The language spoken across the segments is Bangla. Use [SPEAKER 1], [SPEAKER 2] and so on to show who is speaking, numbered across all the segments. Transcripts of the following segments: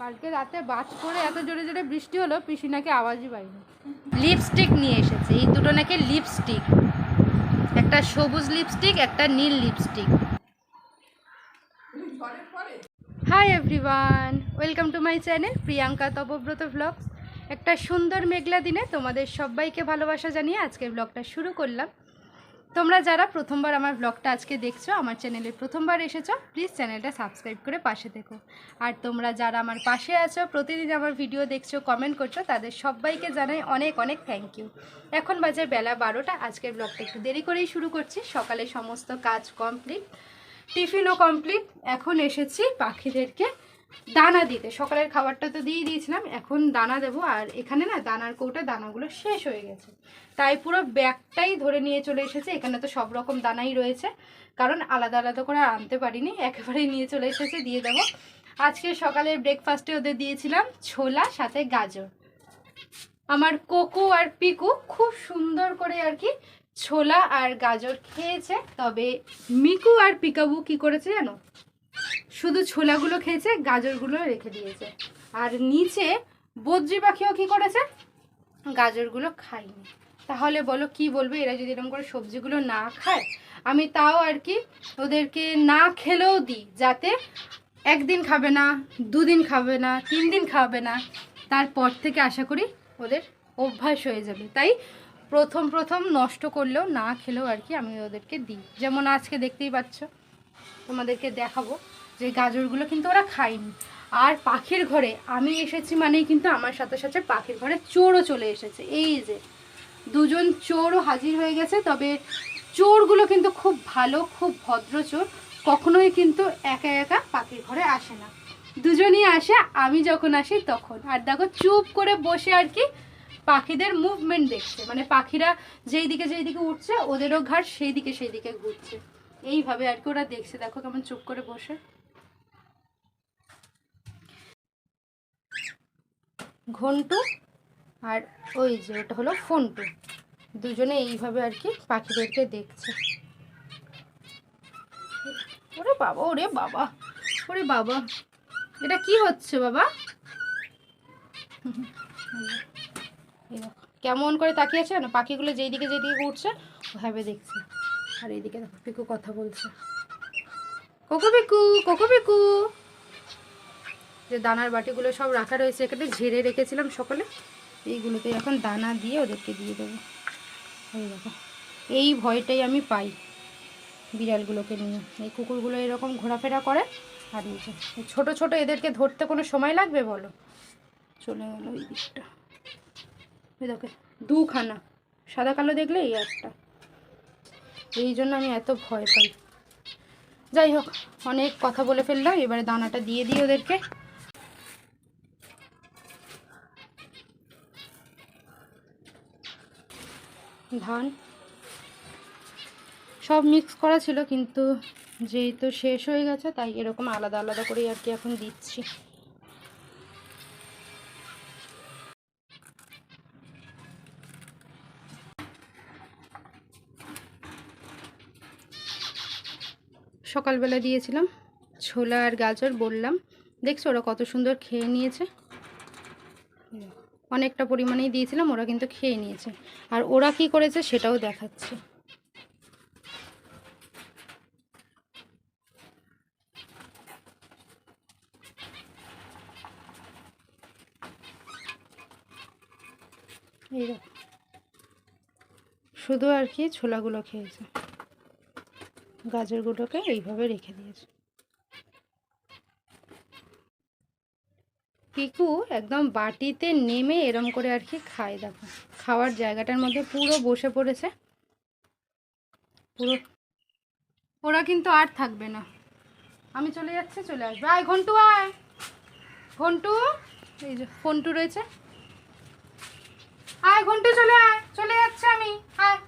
[SPEAKER 1] কালকে রাতে বাজ করে এত জোরে জোরে বৃষ্টি হলো পিসি নাকি আওয়াজই পাইনি। লিপস্টিক নিয়ে এসেছে। এই দুটো নাকি লিপস্টিক। একটা সবুজ লিপস্টিক একটা নীল lipstick. Hi everyone welcome to my channel Priyanka Tapabrata vlogs একটা সুন্দর মেঘলা দিনে তোমাদের সবাইকে ভালোবাসা জানিয়ে আজকের ব্লগটা শুরু করলাম। তোমরা যারা প্রথমবার আমার ব্লগটা আজকে দেখছ, আমার চ্যানেলে প্রথমবার এসেছ প্লিজ চ্যানেলটা সাবস্ক্রাইব করে পাশে দেখো আর তোমরা যারা আমার পাশে আছো, প্রতিদিন আমার ভিডিও দেখছ কমেন্ট করছ, তাদের সবাইকে জানাই অনেক অনেক থ্যাংক ইউ এখন বাজে বেলা বারোটা, আজকের ব্লগটা একটু দেরি করেই শুরু করছি। সকালে সমস্ত কাজ কমপ্লিট টিফিনও কমপ্লিট এখন এসেছি পাখিদেরকে দানা দিতে, সকালের খাবারটা তো দিয়ে দিয়েছিলাম, এখন দানা দেবো। আর এখানে না, দানার কৌটা, দানাগুলো শেষ হয়ে গেছে। তাই পুরো ব্যাগটাই ধরে নিয়ে চলে এসেছে। এখানে তো সব রকম দানাই রয়েছে। কারণ আলাদা আলাদা করে আনতে পারিনি, একেবারেই নিয়ে চলে এসেছে, দিয়ে দেবো। আজকে সকালের ব্রেকফাস্টে ওদের দিয়েছিলাম ছোলা, সাথে গাজর। আমার কোকো আর পিকু খুব সুন্দর করে আর কি ছোলা আর গাজর খেয়েছে। তবে মিকু আর পিকাবু কি করেছে জানো? শুধু ছোলাগুলো খেয়েছে, গাজরগুলো রেখে দিয়েছে। আর নিচে বদ্রি পাখিও কি করেছে? গাজরগুলো খায়নি। তাহলে বলো, কি বলবে? এরা যদি এরকম করে সবজিগুলো না খায়, আমি তাও আর কি ওদেরকে না খেলেও দিই, যাতে একদিন খাবে না, দুদিন খাবে না তিন দিন খাবে না। তারপর থেকে আশা করি ওদের অভ্যাস হয়ে যাবে। তাই প্রথম প্রথম নষ্ট করলেও না খেলেও আর কি আমি ওদেরকে দিই। যেমন আজকে দেখতেই পাচ্ছ। তোমাদেরকে দেখাবো যে গাজরগুলো কিন্তু ওরা খায়নি। আর পাখির ঘরে আমি এসেছি মানেই কিন্তু আমার সাথে সাথে পাখির ঘরে চোরও চলে এসেছে। এই যে, দুজন চোরও হাজির হয়ে গেছে, তবে চোরগুলো কিন্তু খুব ভালো, খুব ভদ্র চোর। কখনোই কিন্তু একা একা পাখির ঘরে আসে না। দুজনই আসে, আমি যখন আসি তখন। আর দেখো, চুপ করে বসে আর কি পাখিদের মুভমেন্ট দেখছে। মানে পাখিরা যেই দিকে যেই দিকে উঠছে, ওদেরও ঘাট সেই দিকে সেই দিকে ঘুরছে। এইভাবে আর কি, ওরা দেখছে। দেখো কেমন চুপ করে বসে। ঘন্টু আর ওই যে ওটা হলো ফোনটু। দুজনে এইভাবে আর কি পাখিদেরকে দেখছে। ওরে বাবা ওরে বাবা ওরে বাবা। এটা কি হচ্ছে বাবা? কেমন করে তাকিয়েছে না পাখিগুলো যেই দিকে যেদিকে উঠছে ওভাবে দেখছে। আর এইদিকে দেখো, পিকু কথা বলছে। কোকো পিকু কোকো পিকু। যে দানার বাটিগুলো সব রাখা রয়েছে, এখানে ঝেড়ে রেখেছিলাম সকালে। এইগুলোতে এখন দানা দিয়ে ওদেরকে দিয়ে দেবো। এই দেখো, এই ভয়টাই আমি পাই বিড়ালগুলোকে নিয়ে। এই কুকুরগুলো এরকম ঘোরাফেরা করে। আর এই ছোটো ছোটো এদেরকে ধরতে কোনো সময় লাগবে বলো? চলে গেল ওই দিকটা। দেখো, দুখানা। সাদা কালো দেখলে এই একটা। এই জন্য আমি এত ভয় পাই। যাই হোক, অনেক কথা বলে ফেললাম এবারে দানাটা দিয়ে দিই ওদেরকে। ধান। সব মিক্স করা ছিল, কিন্তু যেহেতু শেষ হয়ে গেছে, তাই এরকম আলাদা আলাদা করেই আর কি এখন দিচ্ছি। সকালবেলা দিয়েছিলাম, ছোলা আর গাজর বললাম। দেখছ ওরা কত সুন্দর খেয়ে নিয়েছে। অনেকটা পরিমাণেই দিয়েছিলাম, ওরা কিন্তু খেয়ে নিয়েছে। আর ওরা কি করেছে সেটাও দেখাচ্ছে। শুধু আর কি ছোলাগুলো খেয়েছে। গাজরগুলোকে এইভাবে রেখে দিয়েছে। পিকু একদম বাটিতে নেমে এরম করে আর কি খায় দেখো। খাওয়ার জায়গাটার মধ্যে পুরো বসে পড়েছে। পুরো, ওরা কিন্তু আর থাকবে না। আমি চলে যাচ্ছি, চলে আসবে। আয় ঘন্টু আয়। ঘন্টু, এই যে ফোনটু রয়েছে। আয় ঘন্টু, চলে আয়, চলে যাচ্ছে আমি। আয়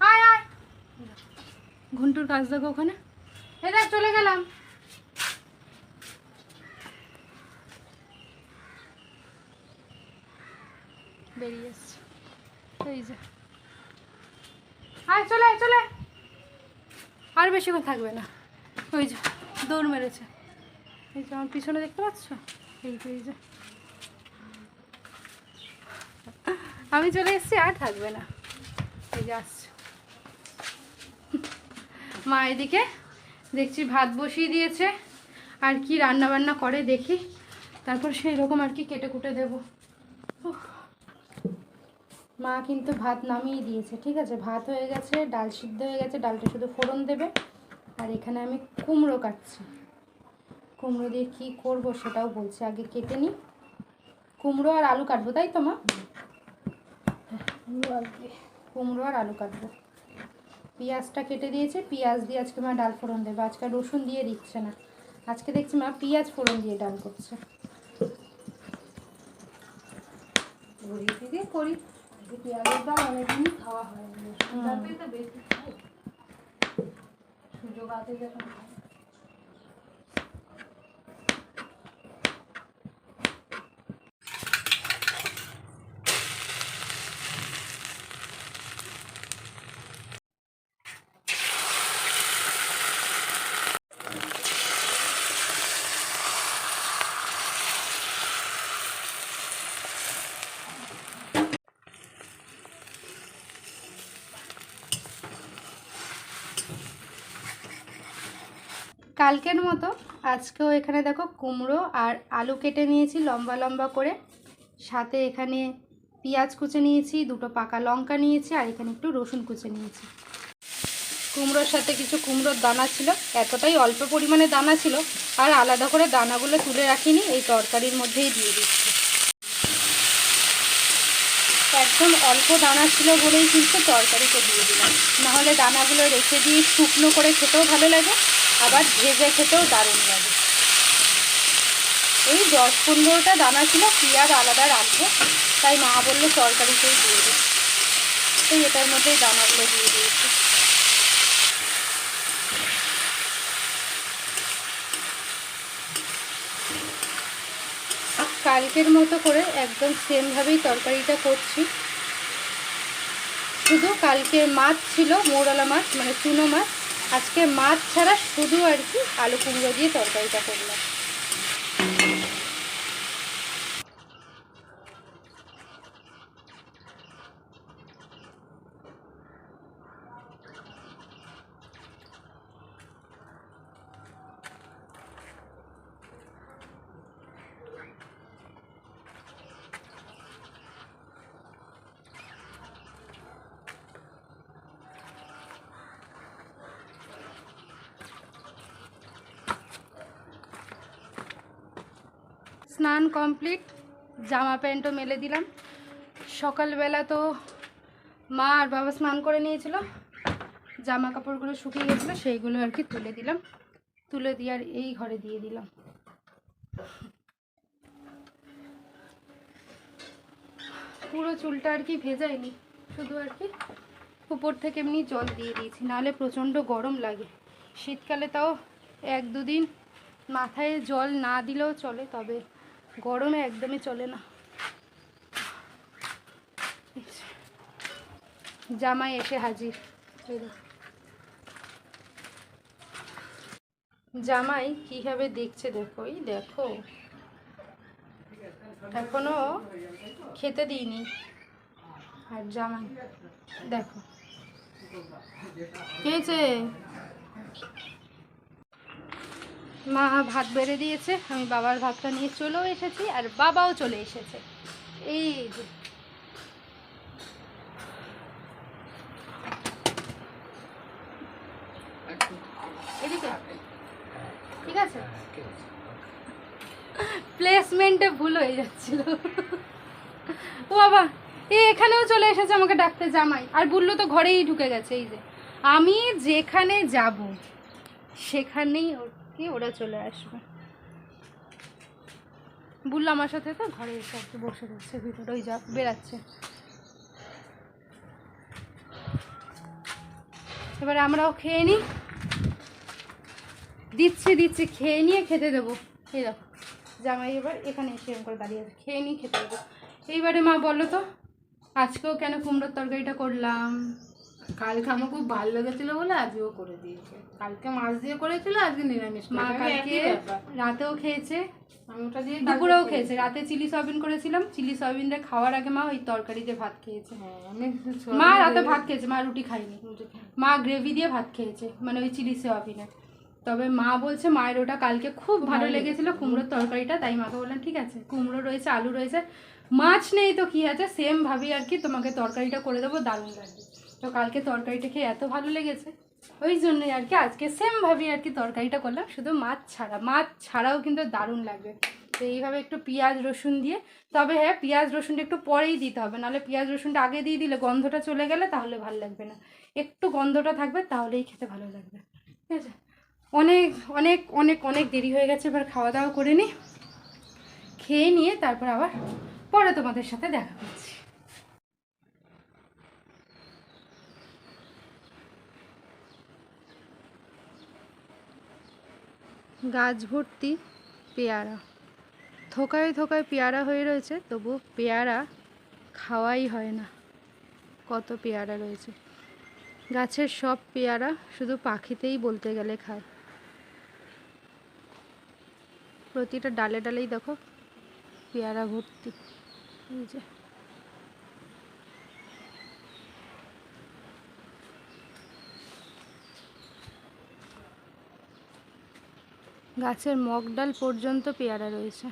[SPEAKER 1] আয় আয়। ঘন্টুর কাজ দেখো ওখানে। এই দেখ চলে গেলাম। বেরিয়ে এসছে। এই যে। আয় চলে চলে। আর বেশিক্ষণ থাকবে না। ওই যে দৌড় মেরেছে। এই যে আমার পিছনে দেখতে পাচ্ছ? এই যে, এই যে। আমি চলে এসেছি আর থাকবে না। এই যে আসছে। মা এদিকে দেখছি ভাত বসিয়ে দিয়েছে আর কি রান্না বান্না করে দেখি। তারপর সেই রকম আর কি কেটে কুটে দেব। মা কিন্তু ভাত নামিয়ে দিয়েছে, ঠিক আছে? ভাত হয়ে গেছে, ডাল সিদ্ধ হয়ে গেছে, ডালটা শুধু ফোড়ন দেবে। আর এখানে আমি কুমড়ো কাটছি। কুমড়ো দিয়ে কী করব সেটাও বলছি, আগে কেটে নিই। কুমড়ো আর আলু কাটবো, তাই তো মা? কুমড়ো আর আলু কাটবো। পেঁয়াজটা কেটে দিয়েছে পেঁয়াজ দিয়ে আজকে মা ডাল ফোড়ন দেবে আজকে রসুন দিয়ে দিচ্ছে না। আজকে দেখছি মা পেঁয়াজ ফোড়ন দিয়ে ডাল করছে।
[SPEAKER 2] করি পেঁয়াজের ডাল অনেকদিনই খাওয়া হয় সুযোগ আছে যখন।
[SPEAKER 1] কালকের মতো আজকেও এখানে দেখো কুমড়ো আর আলু কেটে নিয়েছি লম্বা লম্বা করে। সাথে এখানে পেঁয়াজ কুচে নিয়েছি, দুটো পাকা লঙ্কা নিয়েছি আর এখানে একটু রসুন কুচে নিয়েছি। কুমড়োর সাথে কিছু কুমড়োর দানা ছিল, এতটাই অল্প পরিমাণে দানা ছিল, আর আলাদা করে দানাগুলো তুলে রাখিনি, এই তরকারির মধ্যেই দিয়ে দিচ্ছি। একদম অল্প দানা ছিল বলেই কিন্তু তরকারিতে দিয়ে দিলাম। নাহলে দানাগুলো রেখে দিয়ে শুকনো করে খেতেও ভালো লাগে, আবার ভেজে খেতেও দারুণ লাগে। এই দশ পনেরোটা দানা ছিল পিয়ার আলাদা রাখব? তাই মা বলল তরকারিতেই দিয়ে দিই তো এটার মধ্যেই দানাগুলো দিয়ে দিয়েছি। কালকের মতো করে একদম সেমভাবেই তরকারিটা করছি। শুধু কালকে মাছ ছিল, মৌরলা মাছ মানে চুনো মাছ। আজকে মাছ ছাড়া শুধু আর কি আলু কুমড়ো দিয়ে তরকারিটা করলাম। স্নান কমপ্লিট, জামা প্যান্টও মেলে দিলাম। সকালবেলা তো মা আর বাবা স্নান করে নিয়েছিল, জামা কাপড়গুলো শুকিয়ে গেছিল, সেইগুলো আর কি তুলে দিলাম। তুলে দিয়ে আর এই ঘরে দিয়ে দিলাম। পুরো চুলটা আর কি ভেজায়নি, শুধু আর কি উপর থেকে এমনি জল দিয়ে দিয়েছি, নাহলে প্রচণ্ড গরম লাগে। শীতকালে তাও এক দুদিন মাথায় জল না দিলেও চলে, তবে গরমে একদমই চলে না। জামাই এসে হাজির। জামাই কীভাবে দেখছে দেখো দেখো। এখনও খেতে দিইনি। আর জামাই, দেখো। কে হয়েছে মা ভাত বেড়ে দিয়েছে, আমি বাবার ভাতটা নিয়ে চলেও এসেছি আর বাবাও চলে এসেছে। এই যে। প্লেসমেন্টে ভুল হয়ে যাচ্ছিল। ও বাবা, এ এখানেও চলে এসেছে আমাকে ডাকতে জামাই। আর বলল তো ঘরেই ঢুকে গেছে, এই যে। আমি যেখানে যাব, সেখানেই ওর কি ওরা চলে আসবে। বলল আমার সাথে তো ঘরে এসে একটু বসে যাচ্ছে ভিতরে ওই যা বেরাচ্ছে এবারে আমরাও খেয়ে নিই। দিচ্ছি দিচ্ছি, খেয়ে নিয়ে খেতে দেবো। এই দেখো, জামাই এবার এখানে এসে এরকম করে দাঁড়িয়ে আছে, খেয়ে নিয়ে খেতে দেবো। এইবারে মা, বলো তো, আজকেও কেন কুমড়োর তরকারিটা করলাম?
[SPEAKER 2] কালকে আমার খুব ভালো লেগেছিল বলে আজকেও করে দিয়েছে। কালকে মাছ দিয়ে করেছিল আজকে নিরামিষ
[SPEAKER 1] মা কালকে রাতেও খেয়েছে।
[SPEAKER 2] আমি ওটা দিয়ে
[SPEAKER 1] দুপুরেও খেয়েছে। রাতে চিলি সয়াবিন করেছিলাম। চিলি সয়াবিনটা খাওয়ার আগে মা ওই তরকারি দিয়ে ভাত খেয়েছে।
[SPEAKER 2] হ্যাঁ
[SPEAKER 1] মা রাতে ভাত খেয়েছে মা রুটি খাইনি মা গ্রেভি দিয়ে ভাত খেয়েছে মানে ওই চিলি সয়াবিনে। তবে মা বলছে মায়ের ওটা কালকে খুব ভালো লেগেছিল কুমড়োর তরকারিটা তাই মাকে বললাম ঠিক আছে কুমড়ো রয়েছে আলু রয়েছে মাছ নেই তো কি আছে? সেম ভাবি আর কি তোমাকে তরকারিটা করে দেবো দারুণ লাগবে। তো কালকে তরকারিটা খেয়ে এত ভালো লেগেছে। ওই জন্যই আর কি আজকে সেম ভাবি আর কি তরকারিটা করলাম, শুধু মাছ ছাড়া, মাছ ছাড়াও কিন্তু দারুণ লাগবে। তো এইভাবে একটু পেঁয়াজ, রসুন দিয়ে, তবে হ্যাঁ পেঁয়াজ, রসুনটা একটু পরেই দিতে হবে, নাহলে পেঁয়াজ, রসুনটা আগে দিয়ে দিলে গন্ধটা চলে গেলে তাহলে ভালো লাগবে না। একটু গন্ধটা থাকবে তাহলেই খেতে ভালো লাগবে, ঠিক আছে? অনেক অনেক অনেক অনেক দেরি হয়ে গেছে, এবার খাওয়া দাওয়া করে নিই খেয়ে নিয়ে তারপর আবার পরে তোমাদের সাথে দেখা করছি গাছ ভর্তি পেয়ারা। থোকায় থোকায় পেয়ারা হয়ে রয়েছে তবু পেয়ারা খাওয়াই হয় না। কত পেয়ারা রয়েছে? গাছের সব পেয়ারা শুধু পাখিতেই বলতে গেলে খায়। প্রতিটা ডালে ডালেই দেখো পেয়ারা ভর্তি। এই যে। গাছের মগডাল পর্যন্ত পেয়ারা রয়েছে।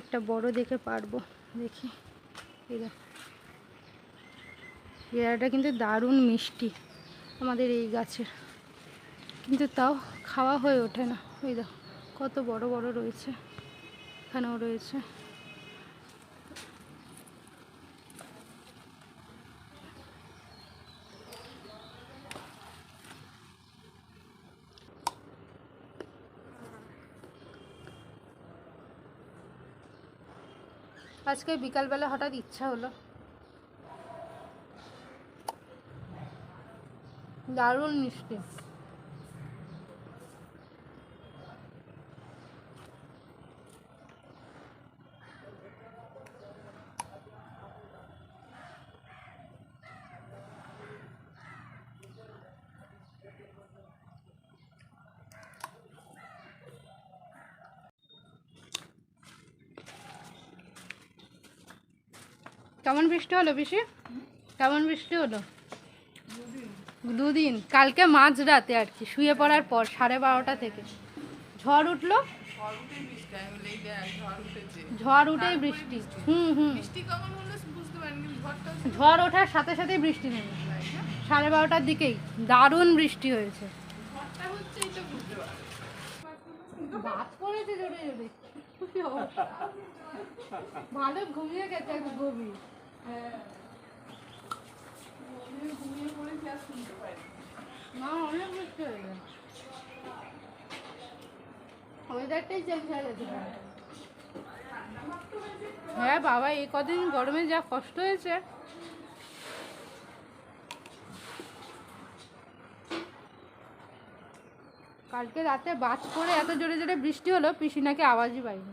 [SPEAKER 1] একটা বড় দেখে পারব, দেখি। পেয়ারাটা কিন্তু দারুণ মিষ্টি আমাদের এই গাছের। কিন্তু তাও খাওয়া হয়ে ওঠে না। ওই দেখো, কত বড় বড় রয়েছে। এখানেও রয়েছে। আজকে বিকালবেলা হঠাৎ ইচ্ছা হলো। দারুণ মিষ্টি। কেমন বৃষ্টি হলো বেশি কেমন বৃষ্টি হলো? দুদিন। কালকে মাঝরাতে আর কি, শুয়ে পড়ার পর সাড়ে বারোটা থেকে। ঝড় উঠল? ঝড় উঠেই বৃষ্টি। হুম হুম। ঝড় ওঠার সাথে সাথেই বৃষ্টি নেমে। সাড়ে বারোটার দিকেই দারুণ বৃষ্টি হয়েছে। ভালো ঘুমিয়ে গেছে গভীর। না অনেক বৃষ্টি হয়ে গেছে। ওয়েদারটাই চেঞ্জ হয়ে গেছে হ্যাঁ বাবা, এই কদিন গরমে যা কষ্ট হয়েছে। কালকে রাতে বাজ করে এত জোরে জোরে বৃষ্টি হলো পিসি নাকি আওয়াজই পাইনি।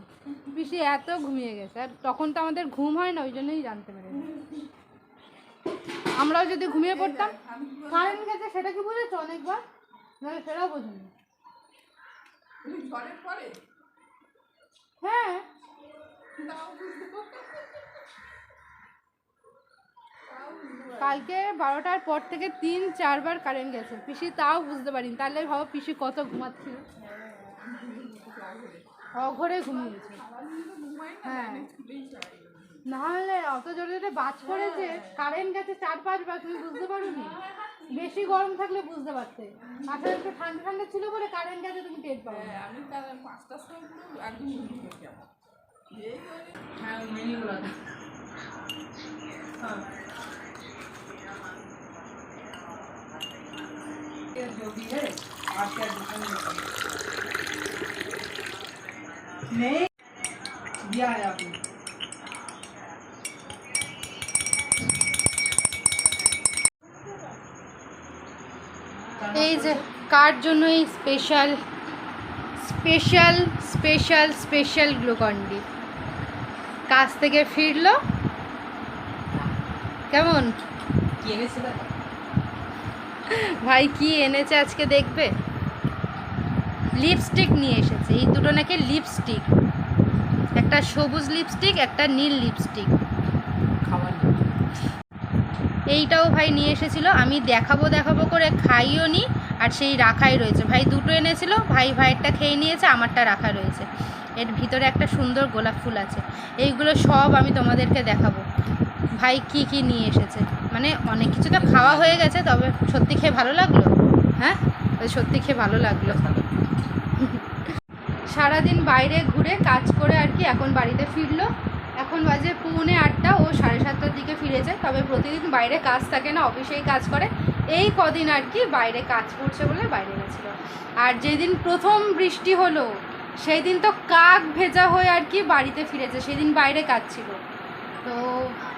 [SPEAKER 1] পিসি এত ঘুমিয়ে গেছে আর তখন তো আমাদের ঘুম হয় না ওই জন্যই জানতে পারিনি আমরাও যদি ঘুমিয়ে পড়তাম কারেন্ট গেছে সেটা কি বুঝেছ অনেকবার? নাহলে সেটাও বোঝেনি। হ্যাঁ। কালকে বারোটার পর থেকে তিন চারবার কারেন্ট গেছে। পিসি তাও বুঝতে পারিনি। তাহলে ভাবো পিসি কত ঘুমাচ্ছিল অঘরে ঘুমিয়েছে। হ্যাঁ। নাহলে অত জোরে জোরে বাজ পড়েছে কারেন্ট গেছে চার পাঁচবার। তুমি বুঝতে পারোনি? বেশি গরম থাকলে বুঝতে পারতে। মাথায় একটু ঠান্ডা ঠান্ডা ছিল বলে কারেন্ট গেছে তুমি টের পাও
[SPEAKER 3] হ্যাঁ, আমি পাঁচটার সময় একদম ঘুমিয়ে গেছি আমার। এই করে
[SPEAKER 2] হ্যাঁ মেনুগুলো
[SPEAKER 3] जो भी है आपके एडिशन में नहीं दिया है आपने
[SPEAKER 1] এই যে কার জন্য এই special special special special Glucon D কাজ থেকে ফিরলো। কেমন? ভাই কি এনেছে আজকে দেখবে? লিপস্টিক নিয়ে এসেছে। এই দুটো নাকি লিপস্টিক একটা সবুজ লিপস্টিক একটা নীল লিপস্টিক এইটাও ভাই নিয়ে এসেছিল। আমি দেখাবো দেখাবো করে খাইও নি আর সেই রাখাই রয়েছে। ভাই দুটো এনেছিল ভাই ভাইয়েরটা খেয়ে নিয়েছে আমারটা রাখা রয়েছে। এর ভিতরে একটা সুন্দর গোলাপ ফুল আছে। এইগুলো সব আমি তোমাদেরকে দেখাবো। ভাই, কি কি নিয়ে এসেছে? মানে অনেক কিছু তো খাওয়া হয়ে গেছে, তবে সত্যি খেয়ে ভালো লাগল? হ্যাঁ? সত্যি খেয়ে ভালো লাগল। সারাদিন বাইরে ঘুরে কাজ করে আর কি এখন বাড়িতে ফিরলো। এখন বাজে পৌনে আটটা, ও সাড়ে সাতটার দিকে ফিরেছে তবে প্রতিদিন বাইরে কাজ থাকে না, অফিসেই কাজ করে। এই কদিন আর কি বাইরে কাজ করছে বলে বাইরে গেছিল। আর যেদিন প্রথম বৃষ্টি হলো সেই দিন তো কাক ভেজা হয়ে আর কি বাড়িতে ফিরেছে সেদিন বাইরে কাজ ছিল। তো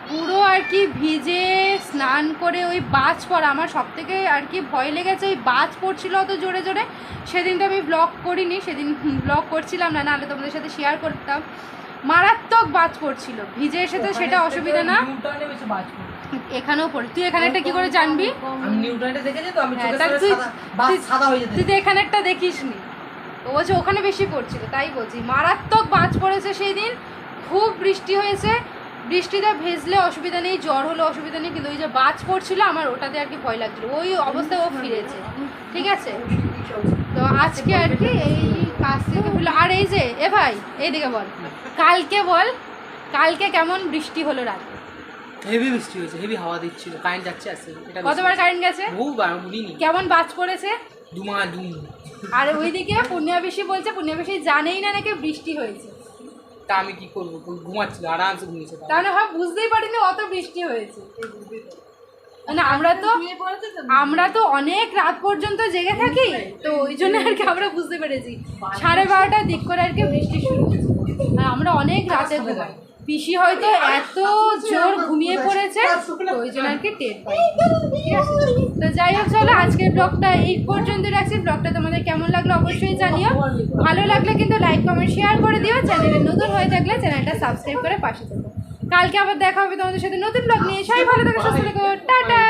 [SPEAKER 1] পুরো আর কি ভিজে স্নান করে ওই বাজ পড়া আমার সব থেকে আর কি ভয় লেগেছে ওই বাজ পড়ছিল অত জোরে জোরে সেদিন তো আমি ব্লগ করিনি সেদিন ব্লগ করছিলাম না নাহলে তোমাদের সাথে শেয়ার করতাম। মারাত্মক বাজ পড়ছিল ভিজে এসে তো সেটা অসুবিধা না। এখানেও পড়ে তুই এখানে একটা কি করে জানবি? হ্যাঁ, তুই- তুই- তো এখানে একটা দেখিস নি ও বলছে ওখানে বেশি পড়ছিল তাই বলছি। মারাত্মক বাজ পড়েছে সেই দিন। খুব বৃষ্টি হয়েছে। বৃষ্টিতে ভেজলে অসুবিধা নেই জ্বর হলে অসুবিধা নেই কিন্তু ওই যে বাজ পড়ছিল আমার ওটাতে আর কি ভয় লাগছিল। ওই অবস্থায় ও ফিরেছে। ঠিক আছে? তো আজকে আর কি এই কাজ থেকে আর এই যে এ ভাই এইদিকে বল। কালকে বল কালকে কেমন বৃষ্টি হলো রাত?
[SPEAKER 4] হেভি বৃষ্টি হয়েছে হেভি হাওয়া দিচ্ছিল কারেন্ট যাচ্ছে আসছে।
[SPEAKER 1] কতবার কারেন্ট গেছে?
[SPEAKER 4] বহুবার
[SPEAKER 1] কেমন বাজ পড়েছে? আর ওইদিকে পূর্ণিমা বেশি বলছে পূর্ণিমা বেশি জানেই না নাকি বৃষ্টি হয়েছে।
[SPEAKER 4] তা আমি কি করব? ঘুমাচ্ছিল আরামসে ঘুমিয়েছে
[SPEAKER 1] তাহলে ভাব বুঝতেই পারিনি অত বৃষ্টি হয়েছে। মানে আমরা তো আমরা তো অনেক রাত পর্যন্ত জেগে থাকি তো ওই জন্য আর কি আমরা বুঝতে পেরেছি। সাড়ে বারোটার দিক করে আর কি বৃষ্টি শুরু হয়েছে। আর আমরা অনেক রাতে ঘুমাই। পিসি হয়তো এত জোর ঘুমিয়ে পড়েছে ওই জন্য আর কি টের তো যাই হোক চলো আজকের ব্লগটা এই পর্যন্ত রাখছি। ব্লগটা তোমাদের কেমন লাগল অবশ্যই জানিও। ভালো লাগলে কিন্তু লাইক কমেন্ট শেয়ার করে দিও। চ্যানেলে নতুন হয়ে থাকলে চ্যানেলটা সাবস্ক্রাইব করে পাশে থাকো। কালকে আবার দেখা হবে তোমাদের সাথে নতুন ব্লগ নিয়ে। সবাই ভালো থাকো সুস্থ থাকো। টাটা!